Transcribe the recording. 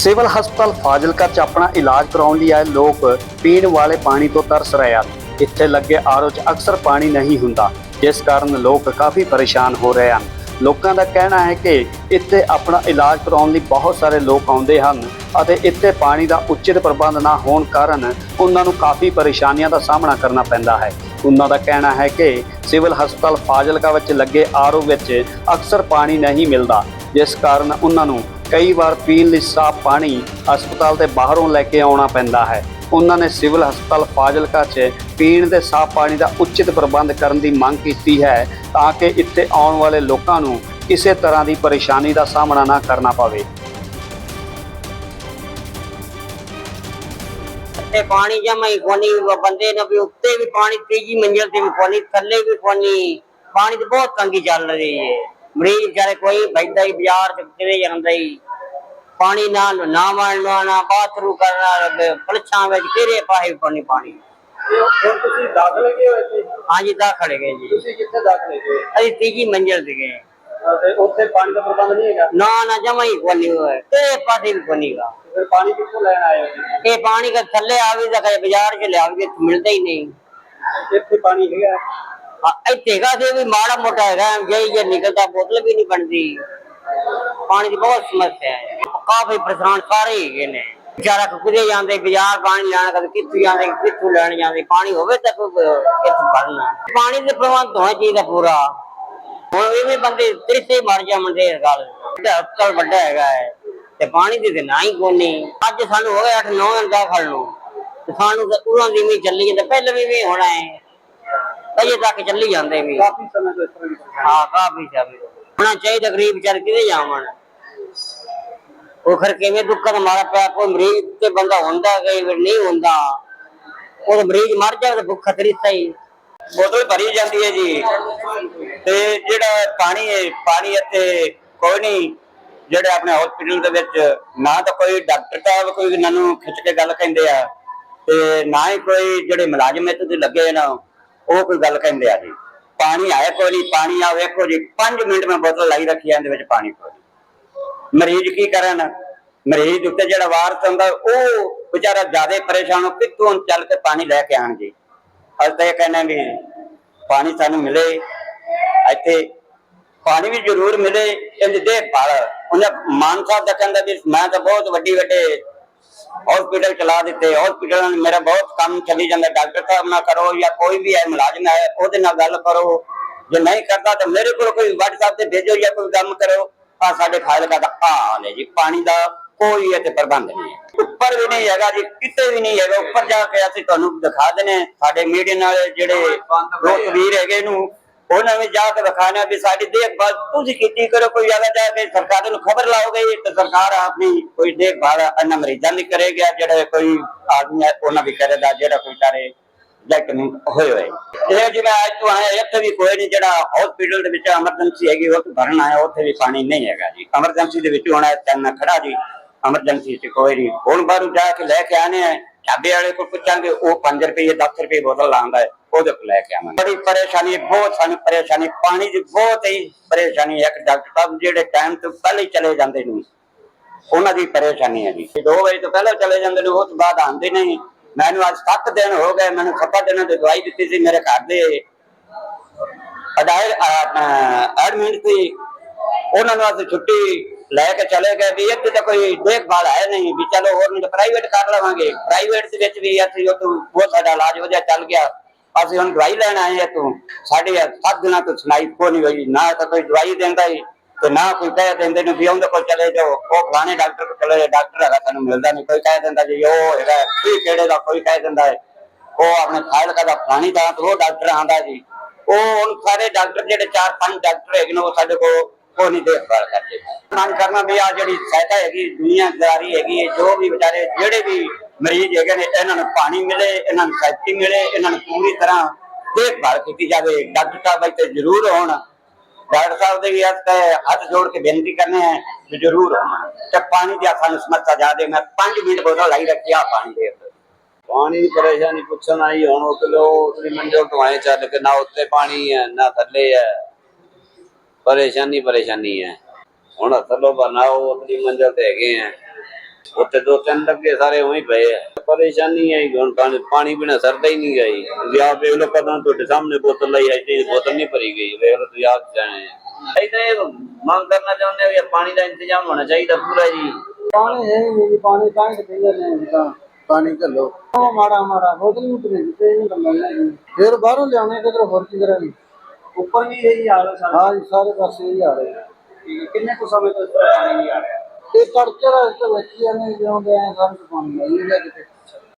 Civil ਹਸਪਤਾਲ ਫਾਜ਼ਿਲਕਾ 'ਚ ਆਪਣਾ ਇਲਾਜ ਕਰਾਉਣ ਲਈ ਆਏ ਲੋਕ ਪੀਣ ਵਾਲੇ ਪਾਣੀ ਤੋਂ ਤਰਸ ਰਹੇ ਹਨ। ਇੱਥੇ ਲੱਗੇ ਆਰਓ 'ਚ ਅਕਸਰ ਪਾਣੀ ਨਹੀਂ ਹੁੰਦਾ, ਜਿਸ ਕਾਰਨ ਲੋਕ ਕਾਫੀ ਪਰੇਸ਼ਾਨ ਹੋ ਰਹੇ ਹਨ। ਲੋਕਾਂ ਦਾ ਕਹਿਣਾ ਹੈ ਕਿ ਇੱਥੇ ਆਪਣਾ ਇਲਾਜ ਕਰਾਉਣ ਲਈ ਬਹੁਤ ਸਾਰੇ ਲੋਕ ਆਉਂਦੇ ਹਨ ਅਤੇ ਇੱਥੇ ਪਾਣੀ ਦਾ ਉਚਿਤ ਪ੍ਰਬੰਧ ਨਾ ਹੋਣ ਕਾਰਨ ਉਹਨਾਂ ਨੂੰ ਕਾਫੀ ਪਰੇਸ਼ਾਨੀਆਂ ਦਾ ਸਾਹਮਣਾ ਕਰਨਾ ਪੈਂਦਾ ਹੈ। ਉਹਨਾਂ ਦਾ ਕਹਿਣਾ ਹੈ ਕਿ ਸਿਵਲ ਹਸਪਤਾਲ ਫਾਜ਼ਿਲਕਾ ਵਿੱਚ ਲੱਗੇ ਆਰਓ ਵਿੱਚ ਅਕਸਰ ਪਾਣੀ ਨਹੀਂ ਮਿਲਦਾ, ਜਿਸ ਕਾਰਨ ਉਹਨਾਂ ਨੂੰ ਕਈ ਵਾਰ ਪੀਣ ਲਈ ਸਾਫ਼ ਪਾਣੀ ਹਸਪਤਾਲ ਦੇ ਬਾਹਰੋਂ ਲੈ ਕੇ ਆਉਣਾ ਪੈਂਦਾ ਹੈ। ਉਹਨਾਂ ਨੇ ਸਿਵਲ ਹਸਪਤਾਲ ਫਾਜ਼ਿਲਕਾ 'ਚ ਪੀਣ ਦੇ ਸਾਫ਼ ਪਾਣੀ ਦਾ ਉਚਿਤ ਪ੍ਰਬੰਧ ਕਰਨ ਦੀ ਮੰਗ ਕੀਤੀ ਹੈ ਤਾਂ ਕਿ ਇੱਥੇ ਆਉਣ ਵਾਲੇ ਲੋਕਾਂ ਨੂੰ ਕਿਸੇ ਤਰ੍ਹਾਂ ਦੀ ਪਰੇਸ਼ਾਨੀ ਦਾ ਸਾਹਮਣਾ ਨਾ ਕਰਨਾ ਪਵੇ। ਤੇ ਪਾਣੀ ਜਮਾ ਹੀ ਕੋਨੀ ਬੰਦੇ ਨੇ ਵੀ ਉੱਤੇ ਵੀ ਪਾਣੀ, ਤੀਜੀ ਮੰਜ਼ਿਲ ਤੇ ਵੀ ਕੋਨੀ ਥੱਲੇ ਵੀ ਕੋਨੀ ਪਾਣੀ ਦੀ ਬਹੁਤ ਤੰਗੀ ਚੱਲ ਰਹੀ ਹੈ ਮਰੀਜ਼ ਵਿਚਾਰੇ ਕੋਈ ਬੈਠਦਾ ਹੀ ਬਾਜ਼ਾਰ ਚ ਕਿਵੇਂ ਜਾਂਦਾ ਹੀ ਪਾਣੀ ਨਾਲ ਨਾ ਵੜਨਾ ਨਾ ਬਾਥਰੂ ਕਰਨਾ ਪਲਛਾਂ ਵਿੱਚ ਕਿਹੜੇ ਪਾਸੇ ਪਾਣੀ ਪਾਣੀ? ਹੁਣ ਤੁਸੀਂ ਦਾਖਲ ਗਏ ਹੋ ਇੱਥੇ? ਹਾਂਜੀ ਗਏ ਜੀ। ਤੁਸੀਂ ਕਿੱਥੇ ਦਾਖਲ ਗਏ ਅਸੀਂ ਤੀਜੀ ਮੰਜ਼ਿਲ ਤੇ ਗਏ। ਤੇ ਉੱਥੇ ਪਾਣੀ ਦਾ ਪ੍ਰਬੰਧ ਨਹੀਂ ਹੈਗਾ? ਨਾ ਨਾ ਜਮਾ ਹੀ ਕੋਨੀ ਹੋਏ ਕਿਹੜੇ ਪਾਸੇ ਵੀ ਕੋਨੀ ਗਾ। ਤੇ ਫਿਰ ਪਾਣੀ ਕਿੱਥੋਂ ਲੈਣ ਆਏ ਹੋ? ਇਹ ਪਾਣੀ ਦਾ ਥੱਲੇ ਆਵੇ ਤਾਂ ਬਾਜ਼ਾਰ ਚ ਲਿਆਵੇ ਮਿਲਦਾ ਹੀ ਨਹੀਂ। ਇੱਥੇ ਪਾਣੀ ਹੈਗਾ। ਆ, ਇੱਥੇ ਵੀ ਮਾੜਾ ਮੋਟਾ ਹੈਗਾ ਜੇ ਜੇ ਨਿਕਲਦਾ ਬੋਤਲ ਵੀ ਨਹੀਂ ਬਣਦੀ। ਪਾਣੀ ਦੀ ਬਹੁਤ ਸਮੱਸਿਆ ਹੈ। ਕਾਫੀ ਪਰੇਸ਼ਾਨ ਸਾਰੇ ਹੈਗੇ ਨੇ। ਵਿਚਾਰਾ ਕੁਕਦੇ ਜਾਂਦੇ ਬਾਜ਼ਾਰ ਪਾਣੀ ਲੈਣ ਕਦੇ ਕਿੱਥੋਂ ਜਾਂਦੇ ਕਿੱਥੋਂ ਲੈਣ ਜਾਂਦੇ ਪਾਣੀ ਹੋਵੇ ਤਾਂ ਕੋਈ ਇੱਥੋਂ ਭਰਨਾ ਪਾਣੀ ਦੇ ਪ੍ਰਬੰਧ ਹੋਣਾ ਚਾਹੀਦਾ ਪੂਰਾ। ਹੁਣ ਇਹ ਵੀ ਬੰਦੇ ਤ੍ਰਿਸ਼ੇ ਮਰ ਜਾਂਦੇ ਇਸ ਗੱਲ ਹਸਪਤਾਲ ਵੱਡਾ ਹੈਗਾ ਹੈ। ਤੇ ਪਾਣੀ ਦੀ ਤੇ ਨਾ ਹੀ ਕੋਨੀ। ਅੱਜ ਸਾਨੂੰ ਹੋ ਗਿਆ 8-9 ਦਿਨ ਦਾ ਖੜ ਨੂੰ। ਸਾਨੂੰ ਤਾਂ ਦੀ ਵੀ ਚੱਲੀ ਜਾਂਦਾ। ਪਹਿਲਾਂ ਵੀ ਵੀ ਹੋਣਾ ਹੈ। ਅਜੇ ਤੱਕ ਚੱਲੀ ਜਾਂਦੇ ਵੀ। ਕਾਫੀ ਸਮੇਂ ਤੋਂ ਇਸ ਤਰ੍ਹਾਂ ਦੀ ਪਰੇਸ਼ਾਨੀ। ਹਾਂ ਕਾਫੀ ਚਾਹੀ ਹੋਣਾ ਚਾਹੀਦਾ ਗਰੀਬ ਵਿਚਾਰ ਕਿਤੇ ਜਾਵਣ? ਉਹ ਖਰ ਕਿਵੇਂ ਦੁੱਖਾਂ ਦਾ ਮਾਰਾ ਪਿਆ ਕੋਈ ਮਰੀਜ਼ ਤੇ ਬੰਦਾ ਹੁੰਦਾ ਕਈ ਵਾਰ ਨਹੀਂ ਹੁੰਦਾ? ਉਹ ਮਰੀਜ਼ ਮਰ ਜਾਵੇ ਤਾਂ ਭੁੱਖ ਤਰੀਸਾ ਹੀ ਬੋਤਲ ਭਰੀ ਜਾਂਦੀ ਹੈ ਜੀ। ਤੇ ਜਿਹੜਾ ਪਾਣੀ ਹੈ ਪਾਣੀ ਇੱਥੇ ਕੋਈ ਨਹੀਂ। ਜਿਹੜੇ ਆਪਣੇ ਹਸਪੀਟਲ ਦੇ ਵਿੱਚ ਨਾ ਤਾਂ ਕੋਈ ਡਾਕਟਰ ਸਾਹਿਬ ਕੋਈ ਇਹਨਾਂ ਨੂੰ ਖਿੱਚ ਕੇ ਗੱਲ ਕਹਿੰਦੇ ਆ। ਤੇ ਨਾ ਹੀ ਕੋਈ ਜਿਹੜੇ ਮੁਲਾਜ਼ਮ ਇੱਥੇ ਦੇ ਲੱਗੇ ਨਾ ਉਹ ਕੋਈ ਗੱਲ ਕਹਿੰਦੇ ਆ ਜੀ। ਪਾਣੀ ਆਇਆ ਕੋਈ ਨਹੀਂ ਪਾਣੀ ਆ, ਵੇਖੋ ਜੀ 5 ਮਿੰਟ ਮੈਂ ਬੋਤਲ ਲਾਈ ਰੱਖੀ ਆ, ਇਹਦੇ ਵਿੱਚ ਪਾਣੀ ਕੋਈ ਮਰੀਜ਼ ਕੀ ਕਰਨ? ਮਰੀਜ਼ ਉੱਤੇ ਜਿਹੜਾ ਵਾਰਸ ਹੁੰਦਾ, ਉਹ ਵਿਚਾਰਾ ਜ਼ਿਆਦਾ ਪਰੇਸ਼ਾਨ ਹੋ, ਕਿੱਥੋਂ ਚੱਲ ਕੇ ਪਾਣੀ ਲੈ ਕੇ ਆਣ ਜੀ ਅਸੀਂ ਤਾਂ ਇਹ ਕਹਿੰਦੇ ਵੀ ਪਾਣੀ ਸਾਨੂੰ ਮਿਲੇ, ਇੱਥੇ ਪਾਣੀ ਵੀ ਜ਼ਰੂਰ ਮਿਲੇ, ਇਹਦੀ ਦੇਖਭਾਲ ਉਹਨੇ ਮਾਨ ਸਾਹਿਬ ਦਾ ਕਹਿੰਦਾ ਵੀ ਮੈਂ ਤਾਂ ਬਹੁਤ ਵੱਡੀ ਵੱਡੇ ਹਸਪੀਟਲ ਚਲਾ ਦਿੱਤੇ। ਹਸਪੀਟਲ ਮੇਰਾ ਬਹੁਤ ਕੰਮ ਚੱਲੀ ਜਾਂਦਾ। ਡਾਕਟਰ ਸਾਹਿਬ ਨਾਲ ਕਰੋ ਜਾਂ ਕੋਈ ਵੀ ਹੈ, ਮੁਲਾਜ਼ਮ ਹੈ, ਉਹਦੇ ਨਾਲ ਗੱਲ ਕਰੋ। ਜੇ ਨਹੀਂ ਕਰਦਾ ਤਾਂ ਮੇਰੇ ਕੋਲ ਕੋਈ WhatsApp ਤੇ ਭੇਜੋ ਜਾਂ ਕੋਈ ਕੰਮ ਆ ਸਾਡੇ ਫਾਇਲ ਦਾ ਆ ਹਾਲ ਹੈ ਜੀ, ਪਾਣੀ ਦਾ ਕੋਈ ਇੱਥੇ ਪ੍ਰਬੰਧ ਨਹੀਂ ਹੈ। ਉੱਪਰ ਵੀ ਨਹੀਂ ਹੈਗਾ ਜੀ, ਕਿਤੇ ਵੀ ਨਹੀਂ ਹੈਗਾ। ਉੱਪਰ ਜਾ ਕੇ ਅਸੀਂ ਤੁਹਾਨੂੰ ਦਿਖਾ ਦੇਣੇ ਸਾਡੇ ਮੀਡੀਆ ਨਾਲ ਜਿਹੜੇ ਦੋ ਤਵੀਰ ਹੈਗੇ ਨੂੰ ਉਹਨਾਂ ਵਿੱਚ ਜਾ ਕੇ ਦਿਖਾਣਾ ਵੀ ਸਾਡੀ ਦੇਖਭਾਲ ਤੁਸੀਂ ਕੀਤੀ ਕਰੋ, ਕੋਈ ਜਗ੍ਹਾ ਜਾ ਕੇ ਸਰਕਾਰ ਨੂੰ ਖਬਰ ਲਾਓਗੇ ਤੇ ਸਰਕਾਰ ਆਪਣੀ ਕੋਈ ਦੇਖਭਾਲ ਇਹਨਾਂ ਮਰੀਜ਼ਾਂ ਦੀ ਕਰੇਗੀ ਜਿਹੜੇ ਕੋਈ ਆਦਮੀ ਹੈ, ਉਹਨਾਂ ਵੀ ਕਰੇਗਾ ਜਿਹੜਾ ਕੋਈ ਚਾਰੇ ਜ਼ਖਮੀ ਹੋਏ ਹੋਏ। ਇਹ ਜਿਵੇਂ ਅੱਜ ਤੋਂ ਆਇਆ ਇੱਥੇ ਵੀ ਕੋਈ ਨਹੀਂ ਜਿਹੜਾ ਹਸਪੀਟਲ ਦੇ ਵਿੱਚ ਐਮਰਜੈਂਸੀ ਹੈਗੀ, ਉਹ ਭਰਨ ਆਇਆ, ਉੱਥੇ ਵੀ ਪਾਣੀ ਨਹੀਂ ਹੈਗਾ ਜੀ। ਐਮਰਜੈਂਸੀ ਦੇ ਵਿੱਚ ਹੋਣਾ ਤੈਨਾਂ ਖੜਾ ਜੀ ਐਮਰਜੈਂਸੀ 'ਚ ਕੋਈ ਨਹੀਂ। ਹੁਣ ਬਾਹਰੋਂ ਜਾ ਕੇ ਲੈ ਕੇ ਆਨੇ ਆ ਢਾਬੇ ਵਾਲੇ ਕੋਲ ਪੁੱਛਾਂਗੇ, ਉਹ 5 ਰੁਪਏ 10 ਰੁਪਏ ਬੋਤਲ ਲਾਉਂਦਾ ਹੈ ਉਹਦੇ ਕੋਲ ਲੈ ਕੇ ਆਵਾਂਗੇ। ਬੜੀ ਪਰੇਸ਼ਾਨੀ, ਬਹੁਤ ਸਾਨੂੰ ਪਰੇਸ਼ਾਨੀ, ਪਾਣੀ ਦੀ ਬਹੁਤ ਹੀ ਪਰੇਸ਼ਾਨੀ ਹੈ ਇੱਕ ਡਾਕਟਰ ਸਾਹਿਬ ਜਿਹੜੇ ਟਾਈਮ ਤੋਂ ਪਹਿਲੇ ਚਲੇ ਜਾਂਦੇ ਨੇ। ਉਹਨਾਂ ਦੀ ਪਰੇਸ਼ਾਨੀ ਹੈ ਜੀ। 2 ਵਜੇ ਤੋਂ ਪਹਿਲਾਂ ਚਲੇ ਜਾਂਦੇ ਨੇ ਉਸ ਤੋਂ ਬਾਅਦ ਆਉਂਦੇ ਨਹੀਂ। ਮੈਨੂੰ ਅੱਜ 7 ਦਿਨ ਹੋ ਗਏ, ਮੈਨੂੰ ਸੱਤਾਂ ਦਿਨਾਂ ਦੀ ਦਵਾਈ ਦਿੱਤੀ ਸੀ ਮੇਰੇ ਘਰ ਦੇ। ਅਦਾਇਰ ਐਡਮਿਟ ਸੀ ਉਹਨਾਂ ਨੂੰ ਅਸੀਂ ਛੁੱਟੀ ਲੈ ਕੇ ਚਲੇ ਗਏ ਵੀ ਇੱਥੇ ਤਾਂ ਕੋਈ ਦੇਖਭਾਲ ਹੈ ਨਹੀਂ ਵੀ ਚਲੋ ਹੋਰ ਨਹੀਂ ਪ੍ਰਾਈਵੇਟ ਕਰ ਲਵਾਂਗੇ। ਪ੍ਰਾਈਵੇਟ ਦੇ ਵਿੱਚ ਵੀ ਅਸੀਂ ਉਹ ਤੋਂ ਬਹੁਤ ਸਾਡਾ ਇਲਾਜ ਵਧੀਆ ਚੱਲ ਗਿਆ। ਅਸੀਂ ਹੁਣ ਦਵਾਈ ਲੈਣ ਆਏ ਹਾਂ ਤੂੰ ਸਾਡੇ ਸੱਤ ਦਿਨਾਂ ਤੋਂ ਸੁਣਾਈ ਕੋ ਨਹੀਂ ਹੋਈ। ਨਾ ਤਾਂ ਕੋਈ ਦਵਾਈ ਦਿੰਦਾ ਹੀ ਤੇ ਨਾ ਕੋਈ ਕਹਿ ਦਿੰਦੇ ਨੇ ਵੀ ਉਹਦੇ ਕੋਲ ਚਲੇ ਜਾਓ। ਉਹ ਫਲਾਣੇ ਡਾਕਟਰ ਕੋਲ ਚਲੇ ਜਾਓ ਡਾਕਟਰ ਹੈਗਾ ਸਾਨੂੰ ਮਿਲਦਾ ਨਹੀਂ। ਕੋਈ ਕਹਿ ਦਿੰਦਾ ਜੀ ਉਹ ਹੈਗਾ ਕੀ ਕਿਹੜੇ ਦਾ ਕੋਈ ਕਹਿ ਦਿੰਦਾ ਹੈ। ਉਹ ਆਪਣੇ ਫਾਇਲ ਦਾ ਫਲਾਣੀ ਤਾਂ ਉਹ ਡਾਕਟਰ ਆਂਦਾ ਜੀ। ਉਹ ਹੁਣ ਸਾਰੇ ਡਾਕਟਰ ਜਿਹੜੇ ਚਾਰ ਪੰਜ ਡਾਕਟਰ ਹੈਗੇ ਨੇ ਉਹ ਸਾਡੇ ਕੋਲ ਕੋਈ ਨਹੀਂ ਦੇਖਭਾਲ ਕਰਦੇ। ਮੰਗ ਕਰਨਾ ਵੀ ਆ ਜਿਹੜੀ ਸਹਾਇਤਾ ਹੈਗੀ, ਦੁਨੀਆਦਾਰੀ ਹੈਗੀ ਜੋ ਵੀ ਵਿਚਾਰੇ ਜਿਹੜੇ ਵੀ ਮਰੀਜ਼ ਹੈਗੇ ਨੇ, ਇਹਨਾਂ ਨੂੰ ਪਾਣੀ ਮਿਲੇ, ਇਹਨਾਂ ਨੂੰ ਸੇਫਟੀ ਮਿਲੇ, ਇਹਨਾਂ ਨੂੰ ਪੂਰੀ ਤਰ੍ਹਾਂ ਦੇਖਭਾਲ ਕੀਤੀ ਜਾਵੇ। ਡਾਕਟਰ ਸਾਹਿਬ ਇੱਥੇ ਜ਼ਰੂਰ ਹੋਣ ਡਾਕਟਰ ਸਾਹਿਬ ਦੇ ਵੀ ਹੱਥ ਜੋੜ ਕੇ ਬੇਨਤੀ ਕਰਨੇ ਹੈ ਕਿ ਜ਼ਰੂਰ ਹੋਣ ਤੇ ਪਾਣੀ ਦੀ ਸਾਨੂੰ ਸਮੱਸਿਆ ਜ਼ਿਆਦੇ, ਮੈਂ 5 ਮਿੰਟ ਬੋਤਲ ਲਾਈ ਰੱਖਿਆ ਪਾਣੀ ਦੇ ਪਾਣੀ ਦੀ ਪਰੇਸ਼ਾਨੀ ਪੁੱਛਣ ਆਈ, ਹੁਣ ਉਹ ਕਿਲੋ ਉਤਲੀ ਮੰਜ਼ਲ ਤੋਂ ਆਏ, ਚੱਲ ਕੇ ਨਾ ਉੱਤੇ ਪਾਣੀ ਹੈ, ਨਾ ਥੱਲੇ ਹੈ। ਪਰੇਸ਼ਾਨੀ ਪਰੇਸ਼ਾਨੀ ਹੈ। ਹੁਣ ਥੱਲੋਂ ਬਣਾਓ ਉਤਲੀ ਮੰਜ਼ਲ ਤੇ ਹੈਗੇ ਆ। ਉੱਤੇ ਦੋ ਤਿੰਨ ਲੱਗੇ ਸਾਰੇ ਉਵੇਂ ਹੀ ਪਏ ਆ। ਪਰੇਸ਼ਾਨੀ ਹੈ ਹੁਣ ਪਾਣੀ ਪਾਣੀ ਬਿਨਾ ਸਰਦਾ ਹੀ ਨਹੀਂ ਗਈ ਆਪ ਵੇਖ ਲਓ ਕਦੋਂ ਤੁਹਾਡੇ ਸਾਹਮਣੇ ਬੋਤਲ ਲਈ ਆਈ ਤੇ ਬੋਤਲ ਨਹੀਂ ਭਰੀ ਗਈ। ਵੇਖ ਲਓ ਤੁਸੀਂ ਆਪ ਜਾਣੇ ਤਾਂ ਇਹ ਮੰਗ ਕਰਨਾ ਚਾਹੁੰਦੇ ਹਾਂ ਵੀ ਪਾਣੀ ਦਾ ਇੰਤਜ਼ਾਮ ਹੋਣਾ ਚਾਹੀਦਾ ਪੂਰਾ ਜੀ। ਪਾਣੀ ਹੈ ਨਹੀਂ ਜੀ, ਪਾਣੀ ਤਾਂ ਕਹਿੰਦੇ ਨੇ ਤਾਂ। ਪਾਣੀ ਘੱਲੋ। ਉਹ ਮਾੜਾ ਮਾੜਾ ਬੋਤਲ ਨੂੰ ਤੇ ਤੇ ਨਹੀਂ। ਜੀ ਫਿਰ ਬਾਹਰੋਂ ਲਿਆਉਣੇ ਕਿਧਰ ਹੋਰ ਕਿਧਰ ਨਹੀਂ ਉੱਪਰ ਵੀ ਇਹੀ ਹਾਲ ਹੈ ਸਾਰਾ? ਹਾਂ ਜੀ ਸਾਰੇ ਪਾਸੇ ਹੀ ਆ ਰਹੇ ਠੀਕ ਹੈ। ਕਿੰਨੇ ਕੁ ਸਮੇਂ ਤੋਂ ਇਸ ਤਰ੍ਹਾਂ ਪਾਣੀ ਨਹੀਂ ਆ ਰਿਹਾ? ਤੇ ਤੜਕੇ ਦਾ ਇਸ ਤੋਂ ਬੱਚੀਆਂ ਨੇ ਜਿਉਂਦੇ ਆ ਸਾਨੂੰ ਪਾਣੀ ਨਹੀਂ ਕਿਤੇ